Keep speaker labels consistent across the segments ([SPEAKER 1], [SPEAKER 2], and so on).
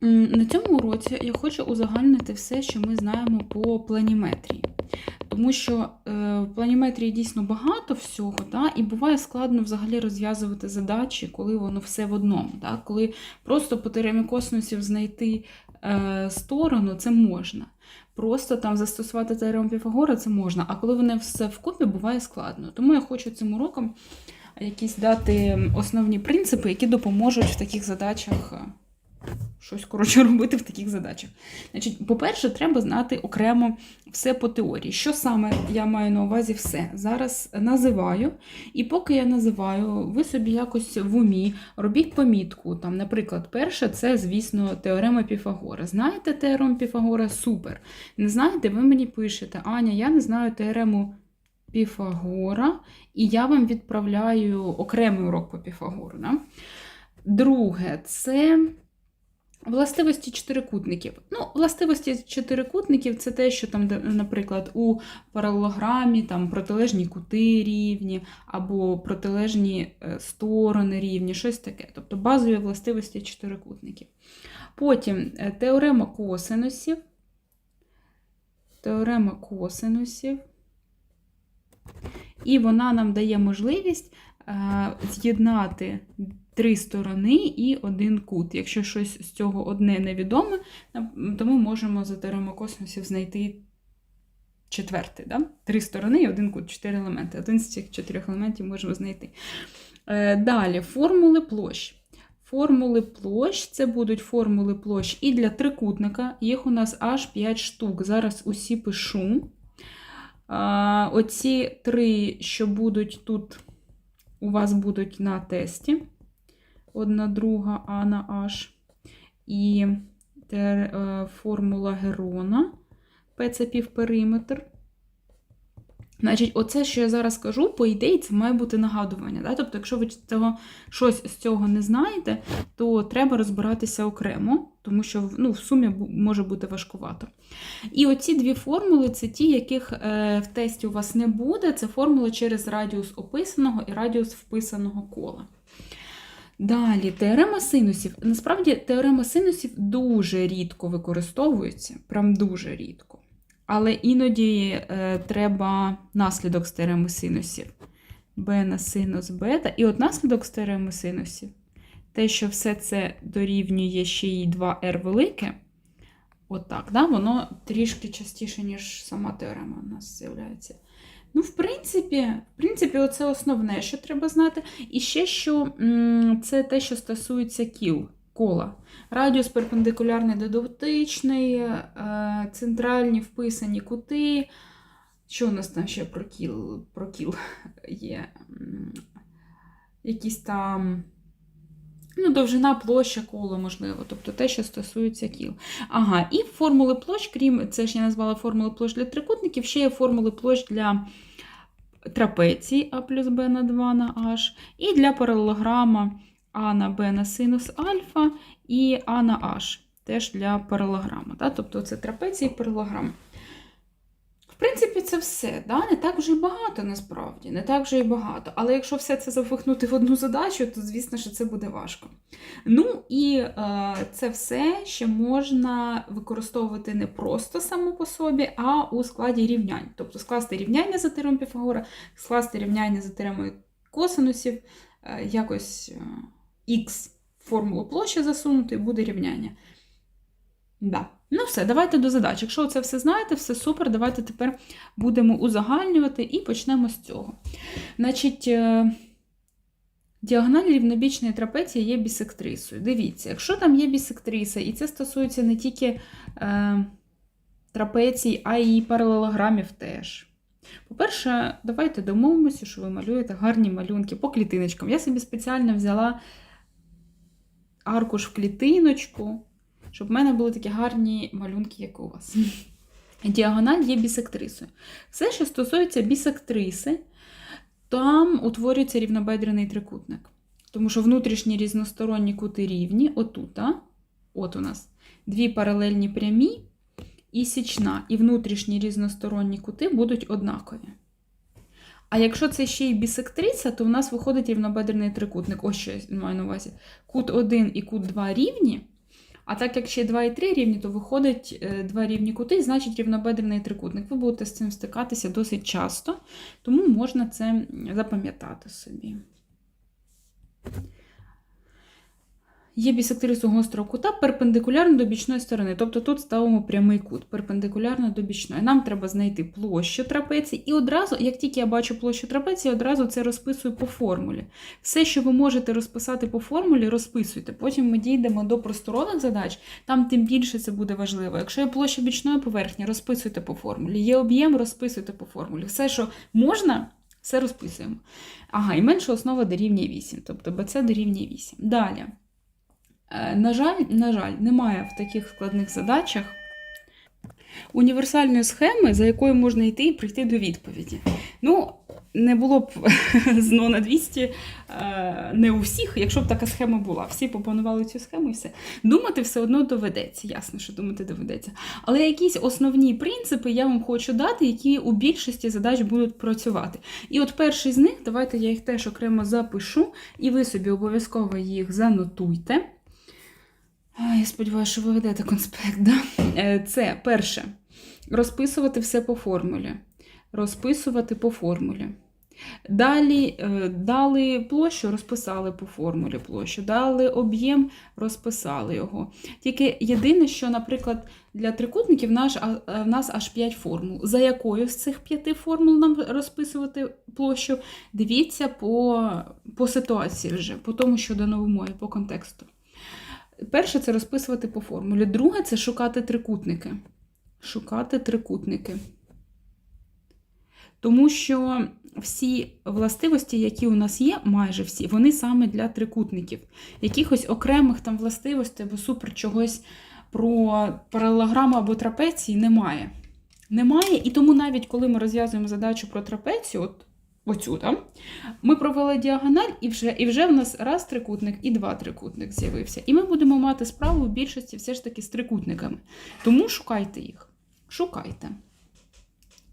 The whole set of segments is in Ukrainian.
[SPEAKER 1] На цьому уроці я хочу узагальнити все, що ми знаємо по планіметрії. Тому що е, в планіметрії дійсно багато всього, да, і буває складно взагалі розв'язувати задачі, коли воно все в одному. Да, коли просто по теоремі косинусів знайти е, сторону, це можна. Просто там застосувати теорему Піфагора це можна, а коли вони все вкупі, буває складно. Тому я хочу цим уроком якісь дати основні принципи, які допоможуть в таких задачах. Щось коротше робити в таких задачах. Значить, по-перше, треба знати окремо все по теорії. Що саме я маю на увазі все? Зараз називаю, і поки я називаю, ви собі якось в умі робіть помітку. Там, наприклад, перше це, звісно, теорема Піфагора. Знаєте теорему Піфагора? Супер. Не знаєте, ви мені пишете, Аня, я не знаю теорему Піфагора, і я вам відправляю окремий урок по Піфагору. Да? Друге, це. Властивості чотирикутників. Ну, властивості чотирикутників це те, що там, наприклад, у паралелограмі там протилежні кути рівні, або протилежні е, сторони рівні, щось таке. Тобто базові властивості чотирикутників. Потім е, теорема косинусів. Теорема косинусів. І вона нам дає можливість е, з'єднати три сторони і один кут. Якщо щось з цього одне невідоме, то ми можемо за теоремою косинусів знайти четвертий. Да? Три сторони і один кут, чотири елементи. Один з цих чотирьох елементів можемо знайти. Е, Далі формули площ. Формули площ це будуть формули площ і для трикутника. Їх у нас аж 5 штук. Зараз усі пишу. Оці три, що будуть тут, у вас будуть на тесті. Одна друга А на H. І е, формула Герона. П це півпериметр. Значить, оце, що я зараз кажу, по ідеї, це має бути нагадування. Да? Тобто, якщо ви цього, щось з цього не знаєте, то треба розбиратися окремо, тому що ну, в сумі може бути важкувато. І оці дві формули це ті, яких е, в тесті у вас не буде. Це формули через радіус описаного і радіус вписаного кола. Далі, теорема синусів. Насправді, теорема синусів дуже рідко використовується, прям дуже рідко. Але іноді е, треба наслідок з теореми синусів. b на синус бета. І от наслідок з теореми синусів. Те, що все це дорівнює ще й 2r велике. Отак, да? воно трішки частіше, ніж сама теорема у нас з'являється. Ну, в принципі, в принципі, це основне, що треба знати. І ще що це те, що стосується кіл, кола. Радіус перпендикулярний до дотичний, е, центральні вписані кути. Що у нас там ще про кіл, про кіл є? Якісь там. Ну, довжина площа кола, можливо, тобто те, що стосується кіл. Ага, і формули площ, крім це ж я назвала формули площ для трикутників, ще є формули площ для трапеції А плюс Б на 2 на H, і для паралелограма А на Б на синус альфа і А на H, теж для паралелограма. Да? Тобто це трапеції і паралелограм. Принципі, це все. Да? Не так вже й багато насправді, не так вже й багато. Але якщо все це запихнути в одну задачу, то звісно, що це буде важко. Ну і е, це все ще можна використовувати не просто само по собі, а у складі рівнянь. Тобто скласти рівняння за теоремою Піфагора, скласти рівняння за теоремою косинусів, е, якось е, х формулу площі засунути, і буде рівняння. Да. Ну все, давайте до задач. Якщо це все знаєте, все супер, давайте тепер будемо узагальнювати і почнемо з цього. Значить, е, діагональ рівнобічної трапеції є бісектрисою. Дивіться, якщо там є бісектриса, і це стосується не тільки е, трапецій, а й паралелограмів теж. По-перше, давайте домовимося, що ви малюєте гарні малюнки по клітиночкам. Я собі спеціально взяла аркуш в клітиночку, щоб в мене були такі гарні малюнки, як у вас. Діагональ є бісектрисою. Все, що стосується бісектриси, там утворюється рівнобедрений трикутник. Тому що внутрішні різносторонні кути рівні, отут, а? от у нас дві паралельні прямі і січна, і внутрішні різносторонні кути будуть однакові. А якщо це ще й бісектриса, то в нас виходить рівнобедрений трикутник. Ось що я маю на увазі. Кут 1 і кут 2 рівні, А так як ще 2 і 3 рівні, то виходить е, два рівні кути, значить рівнобедрений трикутник. Ви будете з цим стикатися досить часто, тому можна це запам'ятати собі. Є бісектриса гострого кута перпендикулярно до бічної сторони. Тобто тут ставимо прямий кут, перпендикулярно до бічної. Нам треба знайти площу трапеції, і одразу, як тільки я бачу площу трапеції, одразу це розписую по формулі. Все, що ви можете розписати по формулі, розписуйте. Потім ми дійдемо до просторових задач, там тим більше це буде важливо. Якщо є площа бічної поверхні, розписуйте по формулі. Є об'єм, розписуйте по формулі. Все, що можна, все розписуємо. Ага, і менша основа дорівнює 8, тобто BC дорівнює 8. Далі. Е, На жаль, на жаль, немає в таких складних задачах універсальної схеми, за якою можна йти і прийти до відповіді. Ну, не було б зно на 200 е, не у всіх, якщо б така схема була. Всі попонували цю схему і все. Думати все одно доведеться. Ясно, що думати доведеться. Але якісь основні принципи я вам хочу дати, які у більшості задач будуть працювати. І от перший з них, давайте я їх теж окремо запишу, і ви собі обов'язково їх занотуйте. Я сподіваюся, що ви ведете конспект. Да? Е, Це перше. Розписувати все по формулі. Розписувати по формулі. Далі е, дали площу, розписали по формулі площу, дали об'єм, розписали його. Тільки єдине, що, наприклад, для трикутників наш, в нас аж 5 формул. За якою з цих 5 формул нам розписувати площу? Дивіться по, по ситуації вже, по тому, що дано в по контексту. Перше це розписувати по формулі. Друге це шукати трикутники. Шукати трикутники. Тому що всі властивості, які у нас є, майже всі, вони саме для трикутників. Якихось окремих там властивостей або супер чогось про паралелограму або трапеції немає. Немає, і тому навіть коли ми розв'язуємо задачу про трапецію, от оцю, там, ми провели діагональ, і вже, і вже в нас раз трикутник і два трикутник з'явився. І ми будемо мати справу в більшості все ж таки з трикутниками. Тому шукайте їх. Шукайте.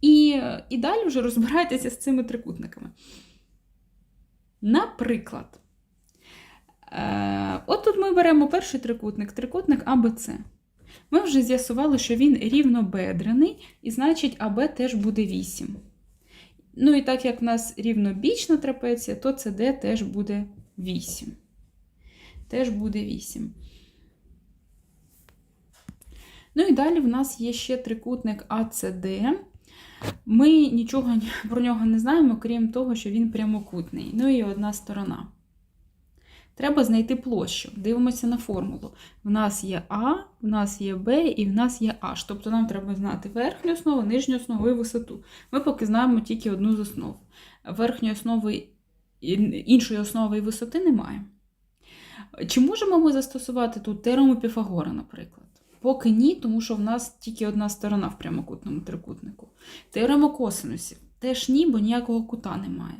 [SPEAKER 1] І, і далі вже розбирайтеся з цими трикутниками. Наприклад, е, от тут ми беремо перший трикутник, трикутник АБЦ. Ми вже з'ясували, що він рівнобедрений, і значить АБ теж буде 8. Ну і так як в нас рівнобічна трапеція, то СД теж буде 8. Теж буде 8. Ну і далі в нас є ще трикутник АЦД. Ми нічого про нього не знаємо, крім того, що він прямокутний. Ну і одна сторона. Треба знайти площу. Дивимося на формулу. В нас є А, в нас є Б і в нас є H. Тобто нам треба знати верхню основу, нижню основу і висоту. Ми поки знаємо тільки одну з основ. Верхньої основи, іншої основи і висоти немає. Чи можемо ми застосувати тут теорему Піфагора, наприклад? Поки ні, тому що в нас тільки одна сторона в прямокутному трикутнику. Теорема косинусів теж ні, бо ніякого кута немає.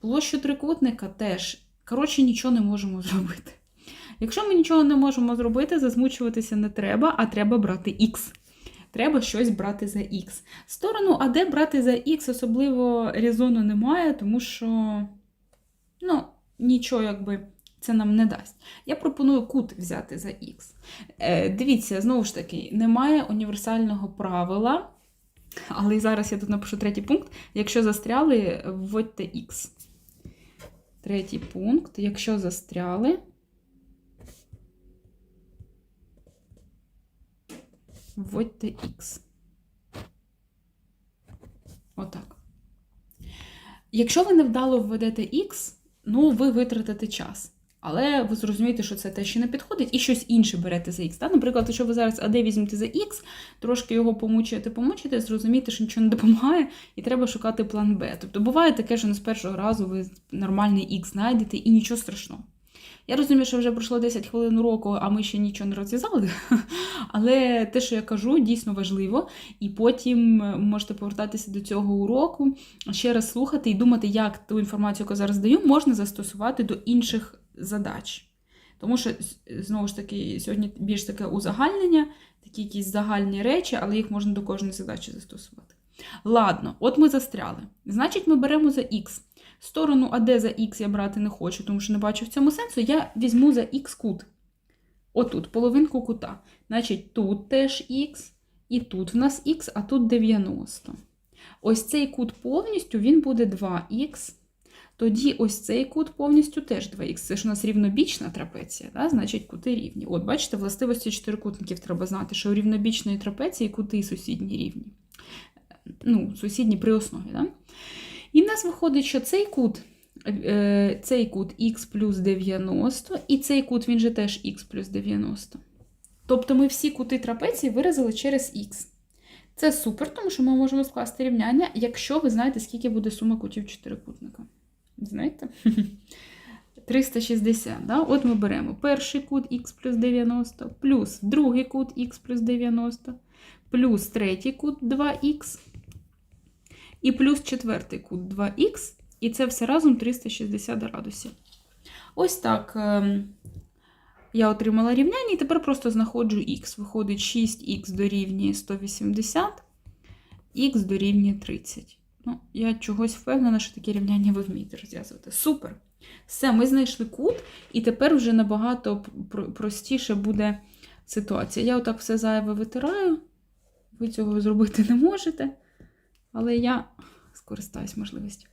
[SPEAKER 1] Площу трикутника теж. Коротше, нічого не можемо зробити. Якщо ми нічого не можемо зробити, зазмучуватися не треба, а треба брати Х. Треба щось брати за Х. Сторону, а де брати за Х, особливо резону немає, тому що ну, нічого якби це нам не дасть. Я пропоную кут взяти за Х. Е, дивіться, знову ж таки, немає універсального правила, але зараз я тут напишу третій пункт. Якщо застряли, вводьте Х. Третій пункт. Якщо застряли, вводьте Х. Отак. Якщо ви невдало введете Х, ну, ви витратите час. Але ви зрозумієте, що це те, що не підходить, і щось інше берете за Х. Так? Наприклад, якщо ви зараз АД візьмете за Х, трошки його помучуєте, помучуєте, зрозумієте, що нічого не допомагає, і треба шукати план Б. Тобто буває таке, що не з першого разу ви нормальний Х знайдете і нічого страшного. Я розумію, що вже пройшло 10 хвилин уроку, а ми ще нічого не розв'язали. Але те, що я кажу, дійсно важливо. І потім можете повертатися до цього уроку, ще раз слухати і думати, як ту інформацію, яку зараз даю, можна застосувати до інших задач. Тому що, знову ж таки, сьогодні більш таке узагальнення, такі якісь загальні речі, але їх можна до кожної задачі застосувати. Ладно, от ми застряли. Значить, ми беремо за Х. Сторону АД за Х я брати не хочу, тому що не бачу в цьому сенсу. Я візьму за Х кут. Отут половинку кута. Значить, тут теж х, і тут в нас х, а тут 90. Ось цей кут повністю він буде 2х. Тоді ось цей кут повністю теж 2х. Це ж у нас рівнобічна трапеція, да? значить кути рівні. От, бачите, властивості чотирикутників треба знати, що у рівнобічної трапеції кути сусідні рівні. Ну, сусідні при основі. Да? І в нас виходить, що цей кут, е, цей кут х плюс 90, і цей кут він же теж х плюс 90. Тобто ми всі кути трапеції виразили через х. Це супер, тому що ми можемо скласти рівняння, якщо ви знаєте, скільки буде сума кутів чотирикутника. Знаєте? 360. Да? От ми беремо перший кут х плюс 90, плюс другий кут х плюс 90, плюс третій кут 2х, і плюс четвертий кут 2х, і це все разом 360 градусів. Ось так ем, я отримала рівняння, і тепер просто знаходжу х. Виходить 6х дорівнює 180, х дорівнює 30. Ну, я чогось впевнена, що такі рівняння ви вмієте розв'язувати. Супер! Все, ми знайшли кут, і тепер вже набагато простіше буде ситуація. Я отак все зайве витираю. Ви цього зробити не можете, але я скористаюсь можливістю.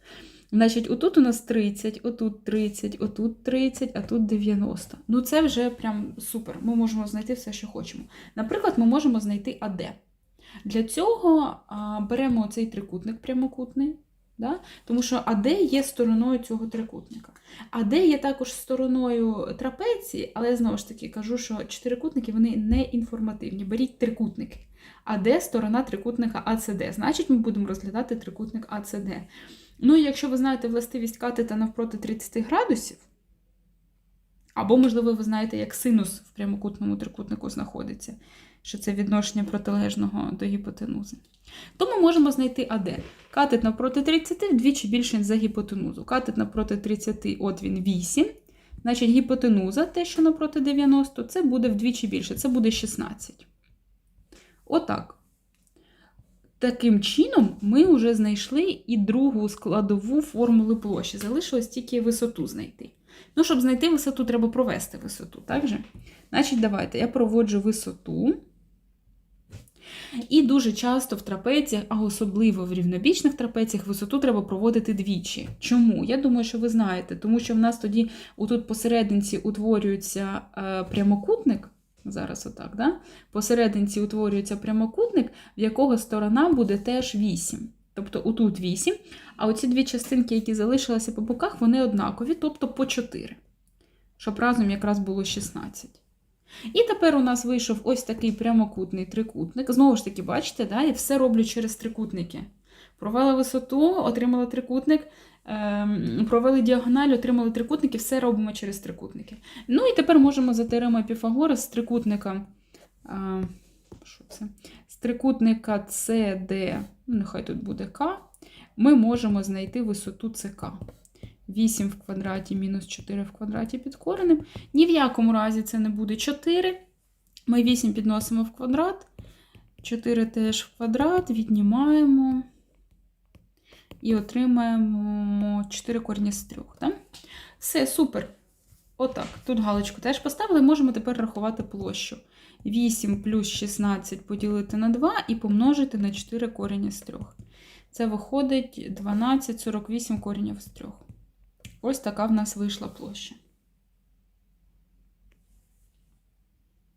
[SPEAKER 1] Значить, отут у нас 30, отут 30, отут 30, а тут 90. Ну, це вже прям супер. Ми можемо знайти все, що хочемо. Наприклад, ми можемо знайти АД. Для цього беремо цей трикутник прямокутний, да? тому що АД є стороною цього трикутника. АД є також стороною трапеції, але я знову ж таки кажу, що чотирикутники вони не інформативні. Беріть трикутники. АД сторона трикутника АЦД. Значить, ми будемо розглядати трикутник АЦД. Ну, і якщо ви знаєте властивість катета навпроти 30 градусів, або, можливо, ви знаєте, як синус в прямокутному трикутнику знаходиться, що це відношення протилежного до гіпотенузи, то ми можемо знайти АД. Катет навпроти 30 вдвічі більший за гіпотенузу. Катет навпроти 30, от він 8. Значить, гіпотенуза, те, що навпроти 90, це буде вдвічі більше, це буде 16. Отак. Таким чином, ми вже знайшли і другу складову формули площі. Залишилось тільки висоту знайти. Ну, щоб знайти висоту, треба провести висоту, так же? Значить, давайте я проводжу висоту. І дуже часто в трапеціях, а особливо в рівнобічних трапеціях, висоту треба проводити двічі. Чому? Я думаю, що ви знаєте, тому що в нас тоді отут посерединці утворюється е, прямокутник. Зараз отак, да? посерединці утворюється прямокутник, в якого сторона буде теж 8. Тобто отут 8, а оці дві частинки, які залишилися по боках, вони однакові, тобто по 4. Щоб разом якраз було 16. І тепер у нас вийшов ось такий прямокутний трикутник. Знову ж таки, бачите, да? я все роблю через трикутники. Провела висоту, отримала трикутник, ем, провели діагональ, отримали трикутники, все робимо через трикутники. Ну і тепер можемо за теоремою Піфагора з трикутника. А, що це? З трикутника CD, ну, нехай тут буде К, ми можемо знайти висоту ЦК. 8 в квадраті мінус 4 в квадраті під коренем. Ні в якому разі це не буде 4. Ми 8 підносимо в квадрат. 4 теж в квадрат, віднімаємо і отримаємо 4 корні з 3. Так? Все, супер. Отак. Тут галочку теж поставили. Можемо тепер рахувати площу. 8 плюс 16 поділити на 2 і помножити на 4 корені з 3. Це виходить 12, 48 коренів з 3. Ось така в нас вийшла площа.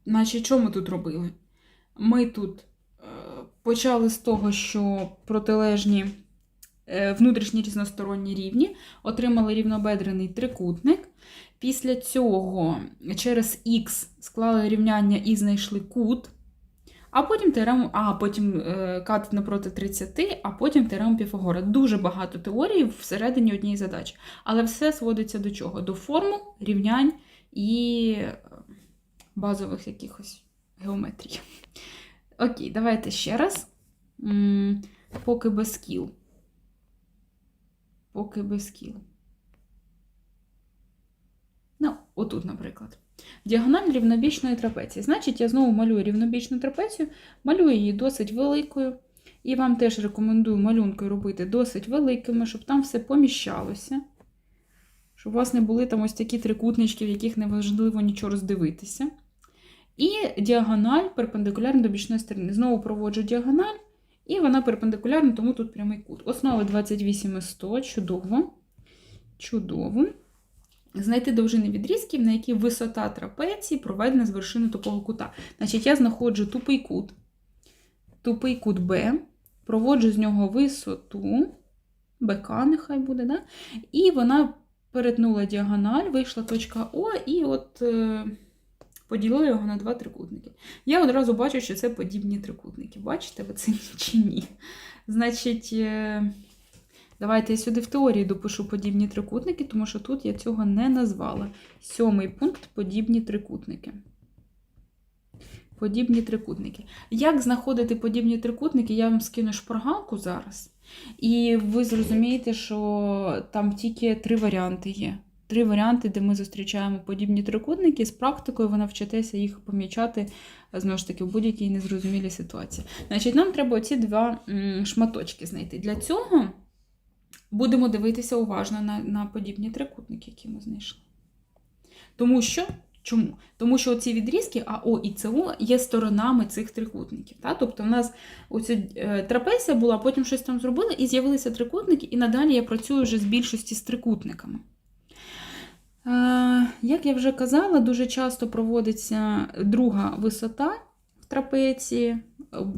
[SPEAKER 1] Значить, що ми тут робили? Ми тут е, почали з того, що протилежні е, внутрішні різносторонні рівні, отримали рівнобедрений трикутник. Після цього через х склали рівняння і знайшли кут. А потім теорему, а потім е, катет напроти 30, а потім теорему Піфагора. Дуже багато теорій всередині однієї задачі. Але все сводиться до чого? До формул, рівнянь і е, базових якихось геометрій. Окей, давайте ще раз. Поки без кіл. Поки без кіл. Ну, отут, наприклад. Діагональ рівнобічної трапеції. Значить, я знову малюю рівнобічну трапецію, малюю її досить великою. І вам теж рекомендую малюнки робити досить великими, щоб там все поміщалося. Щоб у вас не були там ось такі трикутнички, в яких неважливо нічого роздивитися. І діагональ перпендикулярна до бічної сторони. Знову проводжу діагональ, і вона перпендикулярна, тому тут прямий кут. Основа 28 і 100, чудово. Чудово. Знайти довжини відрізків, на які висота трапеції проведена з вершини тупого кута. Значить, я знаходжу тупий кут, тупий кут Б, проводжу з нього висоту, БК нехай буде, да? і вона перетнула діагональ, вийшла точка О, і от е, поділила його на два трикутники. Я одразу бачу, що це подібні трикутники. Бачите ви це чи ні? Значить. Е, Давайте я сюди в теорії допишу подібні трикутники, тому що тут я цього не назвала. Сьомий пункт подібні трикутники. Подібні трикутники. Як знаходити подібні трикутники, я вам скину шпаргалку зараз. І ви зрозумієте, що там тільки три варіанти є. Три варіанти, де ми зустрічаємо подібні трикутники. З практикою ви навчитеся їх помічати знову ж таки в будь-якій незрозумілій ситуації. Значить, нам треба оці два шматочки знайти. Для цього. Будемо дивитися уважно на на подібні трикутники, які ми знайшли. Тому що, чому? Тому що ці відрізки АО і СО є сторонами цих трикутників. Так? Тобто, в нас оця е, трапеція була, потім щось там зробили, і з'явилися трикутники, і надалі я працюю вже з більшості з трикутниками. Е, як я вже казала, дуже часто проводиться друга висота в трапеції.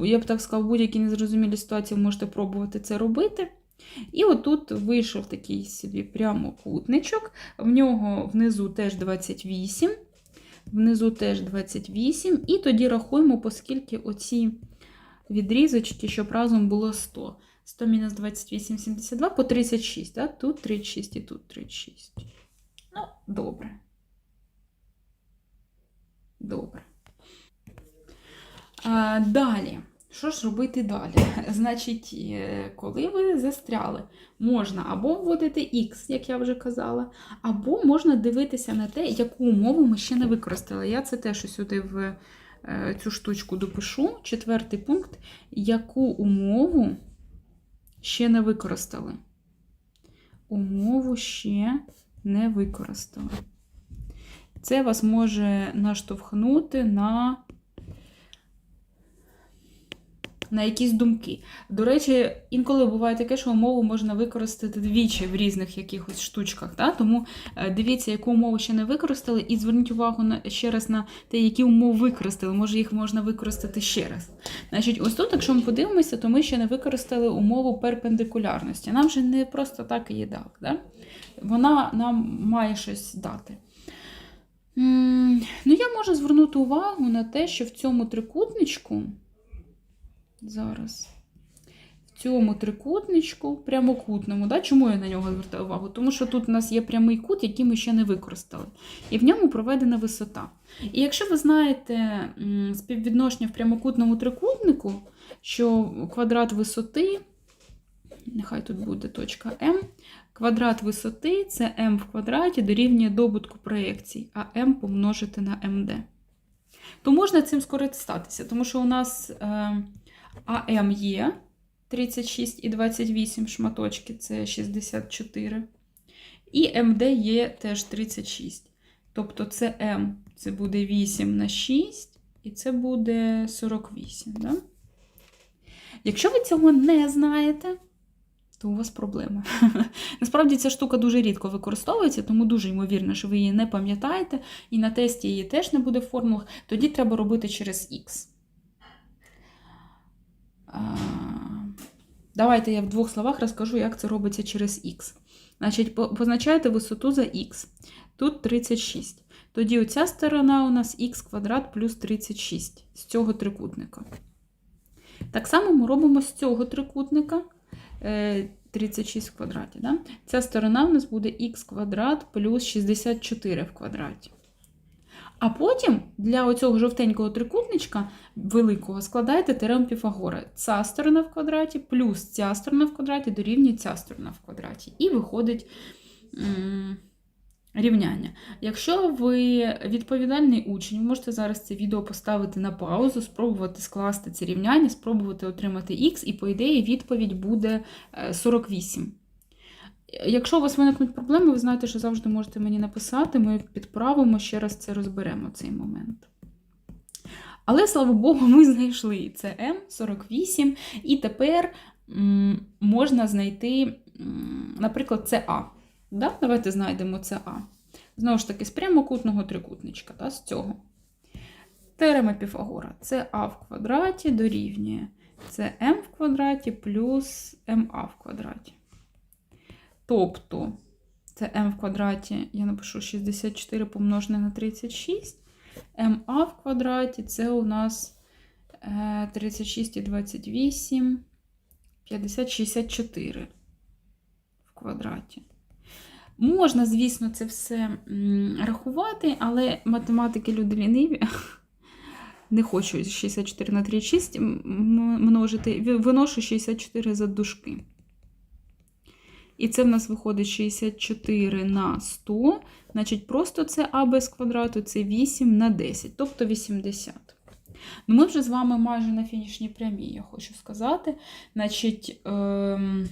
[SPEAKER 1] Я б так сказала, в будь-якій незрозумілій ситуації ви можете пробувати це робити. І отут вийшов такий собі прямокутничок, в нього внизу теж 28, внизу теж 28, і тоді рахуємо, оскільки оці відрізочки, щоб разом було 100. 100 мінус 28, 72 по 36. Да? Тут 36 і тут 36. Ну, добре. Добре. А, Далі. Що ж робити далі? Значить, е, коли ви застряли, можна або вводити X, як я вже казала, або можна дивитися на те, яку умову ми ще не використали. Я це теж сюди в е, цю штучку допишу. Четвертий пункт, яку умову ще не використали. Умову ще не використали. Це вас може наштовхнути на на якісь думки. До речі, інколи буває таке, що умову можна використати двічі в різних якихось штучках. Да? Тому е, дивіться, яку умову ще не використали, і зверніть увагу на, ще раз на те, які умови використали. Може, їх можна використати ще раз. Значить, ось тут, якщо ми подивимося, то ми ще не використали умову перпендикулярності. Нам же не просто так її дали. Да? Вона нам має щось дати. Ну, Я можу звернути увагу на те, що в цьому трикутничку. Зараз. В цьому трикутничку, прямокутному. Да? Чому я на нього звертаю увагу? Тому що тут у нас є прямий кут, який ми ще не використали. І в ньому проведена висота. І якщо ви знаєте співвідношення в прямокутному трикутнику, що квадрат висоти, нехай тут буде точка М, квадрат висоти це М в квадраті дорівнює добутку проєкцій, а М помножити на МД. То можна цим скористатися, тому що у нас. Е, АМ є 36 і 28 шматочки це 64. І МД є теж 36. Тобто це М це буде 8 на 6, і це буде 48. Да? Якщо ви цього не знаєте, то у вас проблема. Насправді ця штука дуже рідко використовується, тому дуже ймовірно, що ви її не пам'ятаєте, і на тесті її теж не буде в формулах. Тоді треба робити через Х. Давайте я в двох словах розкажу, як це робиться через Х. Значить, позначаєте висоту за Х. Тут 36. Тоді оця сторона у нас х квадрат плюс 36 з цього трикутника. Так само ми робимо з цього трикутника 36 е, в квадраті. Да? Ця сторона у нас буде х квадрат плюс 64 в квадраті. А потім для оцього жовтенького трикутничка великого складаєте теорему Піфагора. Ця сторона в квадраті плюс ця сторона в квадраті дорівнює ця сторона в квадраті. І виходить рівняння. Якщо ви відповідальний учень, ви можете зараз це відео поставити на паузу, спробувати скласти це рівняння, спробувати отримати х, і, по ідеї, відповідь буде 48. Якщо у вас виникнуть проблеми, ви знаєте, що завжди можете мені написати, ми підправимо, ще раз це розберемо цей момент. Але, слава Богу, ми знайшли це М48, і тепер можна знайти, наприклад, це А. Да? Давайте знайдемо це А. Знову ж таки, з прямокутного трикутничка, да, з цього. Теорема Піфагора. Це А в квадраті дорівнює. Це М в квадраті плюс МА в квадраті. Тобто, це М в квадраті, я напишу 64 помножене на 36. МА в квадраті це у нас е, 36 і 28, 50, 64 в квадраті. Можна, звісно, це все рахувати, але математики люди ліниві. Не хочу 64 на 36 м- м- множити. Виношу 64 за дужки. І це в нас виходить 64 на 100. Значить, просто це а без квадрату це 8 на 10, тобто 80. Ну, ми вже з вами майже на фінішній прямій, я хочу сказати. Значить, ем,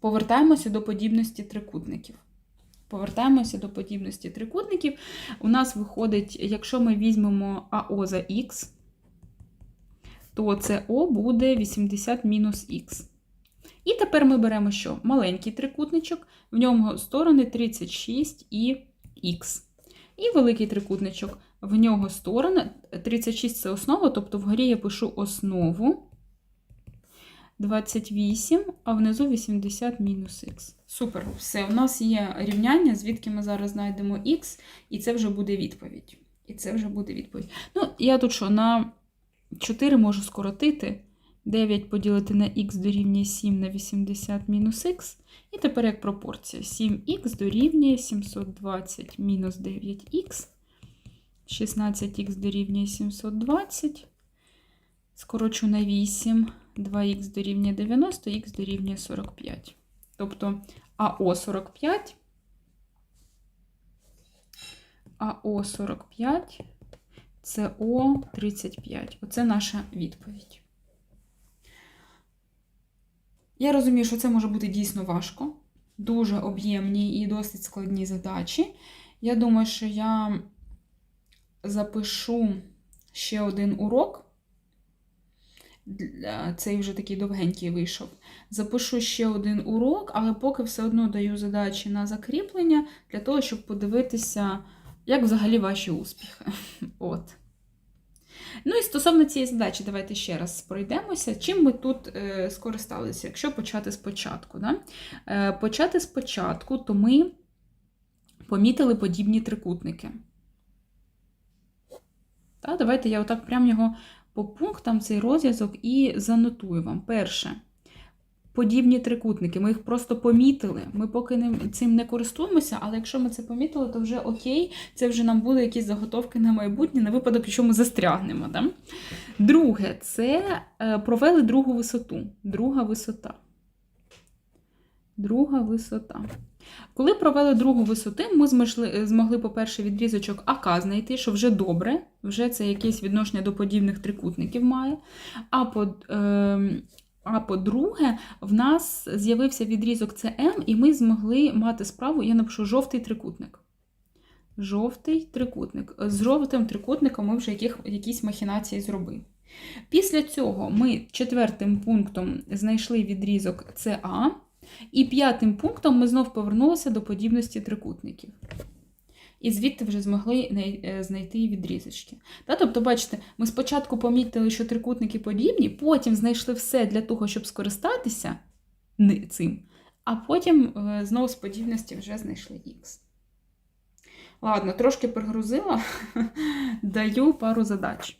[SPEAKER 1] повертаємося до подібності трикутників. Повертаємося до подібності трикутників. У нас виходить, якщо ми візьмемо АО за х, то це О буде 80 мінус х. І тепер ми беремо що? Маленький трикутничок, в ньому сторони 36 і х. І великий трикутничок, в нього сторони 36 це основа, тобто вгорі я пишу основу 28, а внизу 80 мінус х. Супер, все, у нас є рівняння, звідки ми зараз знайдемо х, і це вже буде відповідь. І це вже буде відповідь. Ну, я тут що, на 4 можу скоротити. 9 поділити на х дорівнює 7 на 80 мінус х. І тепер як пропорція. 7х дорівнює 720 мінус 9х. 16х дорівнює 720. Скорочу на 8. 2х дорівнює 90, х дорівнює 45. Тобто АО 45. АО 45. СО 35. Оце наша відповідь. Я розумію, що це може бути дійсно важко, дуже об'ємні і досить складні задачі. Я думаю, що я запишу ще один урок. Цей вже такий довгенький вийшов. Запишу ще один урок, але поки все одно даю задачі на закріплення для того, щоб подивитися, як взагалі ваші успіхи. От. Ну і стосовно цієї задачі, давайте ще раз пройдемося. Чим ми тут е, скористалися, якщо почати спочатку. Да? Е, почати спочатку, то ми помітили подібні трикутники. Та, давайте я отак прям його по пунктам цей розв'язок і занотую вам. Перше. Подібні трикутники, ми їх просто помітили. Ми поки цим не користуємося, але якщо ми це помітили, то вже окей, це вже нам буде якісь заготовки на майбутнє, на випадок, якщо ми застрягнемо. Да? Друге, це е, провели другу висоту. Друга висота. Друга висота. Коли провели другу висоту, ми змогли, змогли по-перше, відрізочок АК знайти, що вже добре, вже це якесь відношення до подібних трикутників має. А по, е, а по-друге, в нас з'явився відрізок СМ, і ми змогли мати справу, я напишу жовтий трикутник. Жовтий трикутник. З жовтим трикутником ми вже яких, якісь махінації зробили. Після цього ми четвертим пунктом знайшли відрізок СА, і п'ятим пунктом ми знов повернулися до подібності трикутників. І звідти вже змогли е, знайти відрізочки. Тобто, бачите, ми спочатку помітили, що трикутники подібні, потім знайшли все для того, щоб скористатися цим, а потім е, знову з подібності вже знайшли х. Ладно, трошки пригрузила, даю пару задач.